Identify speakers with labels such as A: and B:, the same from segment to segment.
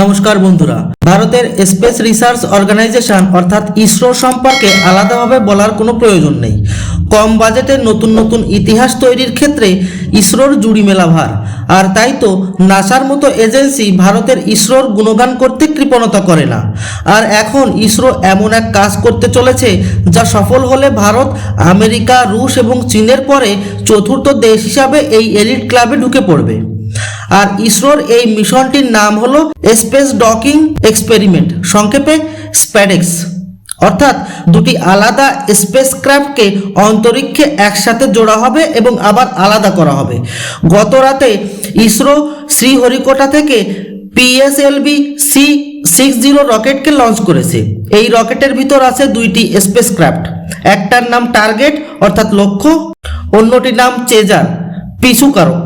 A: নমস্কার বন্ধুরা। ভারতের স্পেস রিসার্চ অর্গানাইজেশন অর্থাৎ ইসরো সম্পর্কে আলাদাভাবে বলার কোনো প্রয়োজন নেই। কম বাজেটে নতুন নতুন ইতিহাস তৈরির ক্ষেত্রে ইসরোর জুড়ি মেলা ভার। আর তাই তো নাসার মতো এজেন্সি ভারতের ইসরোর গুণগান করতে কৃপণতা করে না। আর এখন ইসরো এমন এক কাজ করতে চলেছে যা সফল হলে ভারত, আমেরিকা, রুশ এবং চীনের পরে চতুর্থ দেশ হিসাবে এই এলিট ক্লাবে ঢুকে পড়বে। আর ইসরোর এই মিশনটির নাম হলো স্পেস ডকিং এক্সপেরিমেন্ট, সংক্ষেপে স্প্যাডেক্স। অর্থাৎ দুটি আলাদা স্পেসক্রাফটকে অন্তরিক্ষে একসাথে জোড়া হবে এবং আবার আলাদা করা হবে। গত রাতে ইসরো শ্রীহরিকোটা থেকে পিএসএলভি সি সিক্স জিরো রকেটকে লঞ্চ করেছে। এই রকেটের ভিতর আছে দুইটি স্পেসক্রাফট একটার নাম টার্গেট, অর্থাৎ লক্ষ্য, অন্যটির নাম চেজার পিছুকারক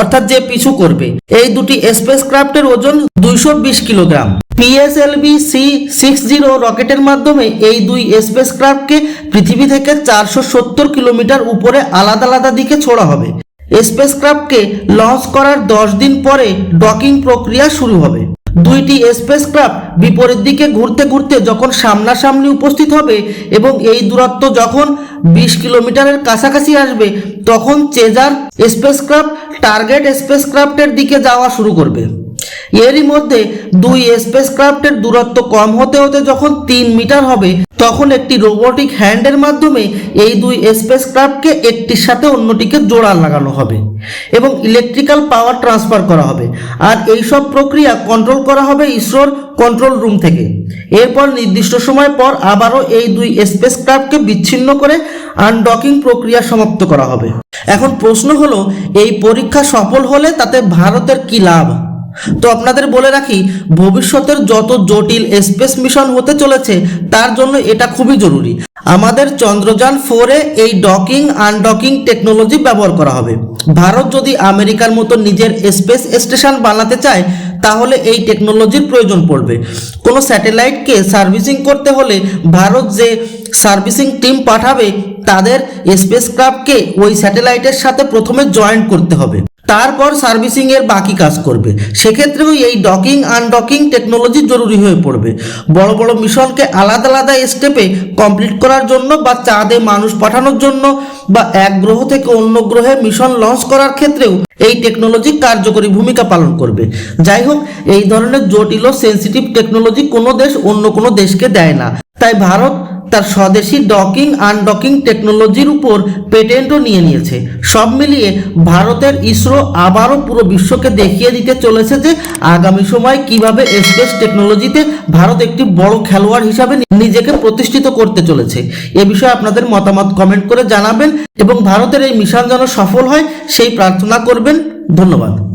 A: অর্থাৎ যে পিছু করবে। এই দুটি স্পেসক্রাফটের ওজন দুইশো বিশ kilogram. PSLV C six zero রকেটের মাধ্যমে এই দুই স্পেসক্রাফটকে পৃথিবী থেকে চারশো সত্তর কিলোমিটার উপরে আলাদা আলাদা দিকে ছোড়া হবে। স্পেসক্রাফটকে লঞ্চ করার দশ দিন পরে ডকিং প্রক্রিয়া শুরু হবে। দুইটি স্পেসক্রাফট বিপরীত দিকে ঘুরতে ঘুরতে যখন সামনাসামনি উপস্থিত হবে এবং এই দূরত্ব যখন বিশ কিলোমিটারের কাছাকাছি আসবে, তখন চেজার স্পেসক্রাফট টার্গেট স্পেসক্রাফটের দিকে যাওয়া শুরু করবে। এরই মধ্যে দুই স্পেসক্রাফটের দূরত্ব কম হতে হতে যখন তিন মিটার হবে, তখন একটি রোবোটিক হ্যান্ডের মাধ্যমে এই দুই স্পেসক্রাফটকে একটির সাথে অন্যটিকে জোড়া লাগানো হবে এবং ইলেকট্রিক্যাল পাওয়ার ট্রান্সফার করা হবে। আর এই সব প্রক্রিয়া কন্ট্রোল করা হবে ইসরোর কন্ট্রোল রুম থেকে। এরপর নির্দিষ্ট সময় পর আবারও এই দুই স্পেসক্রাফটকে বিচ্ছিন্ন করে আনডকিং প্রক্রিয়া সমাপ্ত করা হবে। এখন প্রশ্ন হলো, এই পরীক্ষা সফল হলে তাতে ভারতের কি লাভ? তো আপনাদের বলে রাখি, ভবিষ্যতের যত জটিল স্পেস মিশন হতে চলেছে, তার জন্য এটা খুবই জরুরি। আমাদের চন্দ্রযান ফোরে এই ডকিং আনডকিং টেকনোলজি ব্যবহার করা হবে। ভারত যদি আমেরিকার মতো নিজের স্পেস স্টেশন বানাতে চায়, তাহলে এই টেকনোলজির প্রয়োজন পড়বে। কোনো স্যাটেলাইটকে সার্ভিসিং করতে হলে ভারত যে সার্ভিসিং টিম পাঠাবে, তাদের স্পেস স্পেসক্রাফটকে ওই স্যাটেলাইটের সাথে প্রথমে জয়েন্ট করতে হবে। তারপর সার্ভিসিং এর বাকি কাজ করবে। সেক্ষেত্রেও এই ডকিং আনডকিং টেকনোলজি জরুরি হয়ে পড়বে। বড় বড় মিশনকে আলাদা আলাদা স্টেপে কমপ্লিট করার জন্য বা চাঁদে মানুষ পাঠানোর জন্য বা এক গ্রহ থেকে অন্য গ্রহে মিশন লঞ্চ করার ক্ষেত্রেও এই টেকনোলজি কার্যকরী ভূমিকা পালন করবে। যাই হোক, এই ধরনের জটিল ও সেন্সিটিভ টেকনোলজি কোনো দেশ অন্য কোনো দেশকে দেয় না। তাই ভারত তার স্বদেশি ডকিং আনডকিং টেকনোলজির উপর পেটেন্টও নিয়ে নিয়েছে। সব মিলিয়ে ভারতের ইসরো আবারও পুরো বিশ্বকে দেখিয়ে দিতে চলেছে যে আগামী সময় কীভাবে স্পেস টেকনোলজিতে ভারত একটি বড় খেলোয়াড় হিসাবে নিজেকে প্রতিষ্ঠিত করতে চলেছে। এ বিষয়ে আপনাদের মতামত কমেন্ট করে জানাবেন এবং ভারতের এই মিশন যেন সফল হয়, সেই প্রার্থনা করবেন। ধন্যবাদ।